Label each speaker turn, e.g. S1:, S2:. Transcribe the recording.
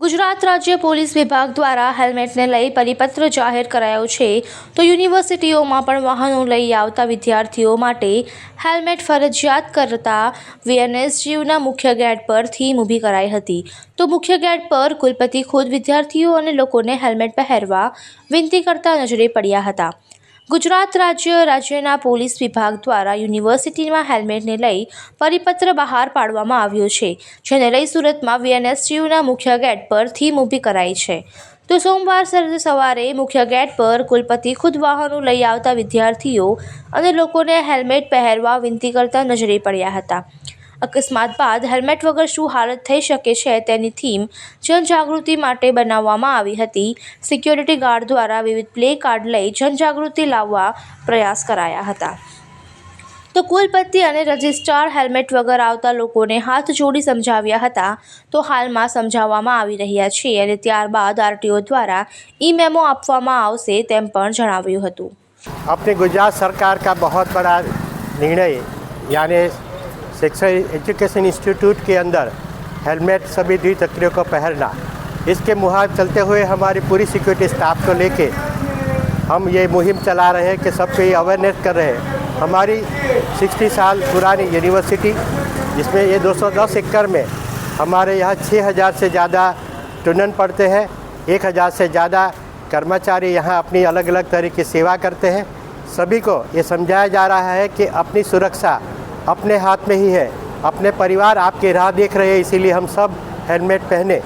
S1: ગુજરાત રાજ્ય પોલીસ વિભાગ દ્વારા હેલ્મેટને લઈ પરિપત્ર જાહેર કરાયો છે. તો યુનિવર્સિટીઓમાં પણ વાહનો લઈ આવતા વિદ્યાર્થીઓ માટે હેલ્મેટ ફરજિયાત કરતા વીએનએસજીયુના મુખ્ય ગેટ પર થીમ ઊભી કરાઈ હતી. તો મુખ્ય ગેટ પર કુલપતિ ખુદ વિદ્યાર્થીઓ અને લોકોને હેલ્મેટ પહેરવા વિનંતી કરતા નજરે પડ્યા હતા. ગુજરાત રાજ્ય રાજ્યના પોલીસ વિભાગ દ્વારા યુનિવર્સિટીમાં હેલ્મેટને લઈ પરિપત્ર બહાર પાડવામાં આવ્યો છે, જેને લઈ સુરતમાં વીએનએસજીયુના મુખ્ય ગેટ પર થીમ ઊભી કરાઈ છે. તો સોમવાર સવારે મુખ્ય ગેટ પર કુલપતિ ખુદ વાહનો લઈ આવતા વિદ્યાર્થીઓ અને લોકોને હેલ્મેટ પહેરવા વિનંતી કરતા નજરે પડ્યા હતા. અકસ્માત બાદ હેલ્મેટ વગર શું હાલત થઈ શકે છે તેની થીમ જનજાગૃતિ માટે બનાવવામાં આવી હતી. સિક્યોરિટી ગાર્ડ દ્વારા વિવિધ પ્લે કાર્ડ લઈ જનજાગૃતિ લાવવા પ્રયાસ કરાયા હતા. તો કુલપતિ અને રજિસ્ટ્રાર હેલ્મેટ વગર આવતા લોકોને હાથ જોડી સમજાવ્યા હતા. તો હાલમાં સમજાવવામાં આવી રહ્યા છે અને ત્યારબાદ આરટીઓ દ્વારા ઈ મેમો આપવામાં આવશે તેમ પણ જણાવ્યું હતું.
S2: આપની ગુજરાત સરકાર કા બહોત બડા નિર્ણય, યાની शिक्षा एजुकेशन इंस्टीट्यूट के अंदर हेलमेट सभी द्विचक्रियों को पहनना। इसके मुहाव चलते हुए हमारी पूरी सिक्योरिटी स्टाफ को लेके हम ये मुहिम चला रहे हैं कि सबको ये अवेयरनेस कर रहे हैं। हमारी 60 साल पुरानी यूनिवर्सिटी जिसमें ये 210 एकड़ में हमारे यहाँ 6000 से ज़्यादा स्टूडेंट पढ़ते हैं। 1000 से ज़्यादा कर्मचारी यहाँ अपनी अलग अलग तरह की सेवा करते हैं। सभी को ये समझाया जा रहा है कि अपनी सुरक्षा अपने हाथ में ही है अपने परिवार आपकी राह देख रहे हैं इसीलिए हम सब हेलमेट पहने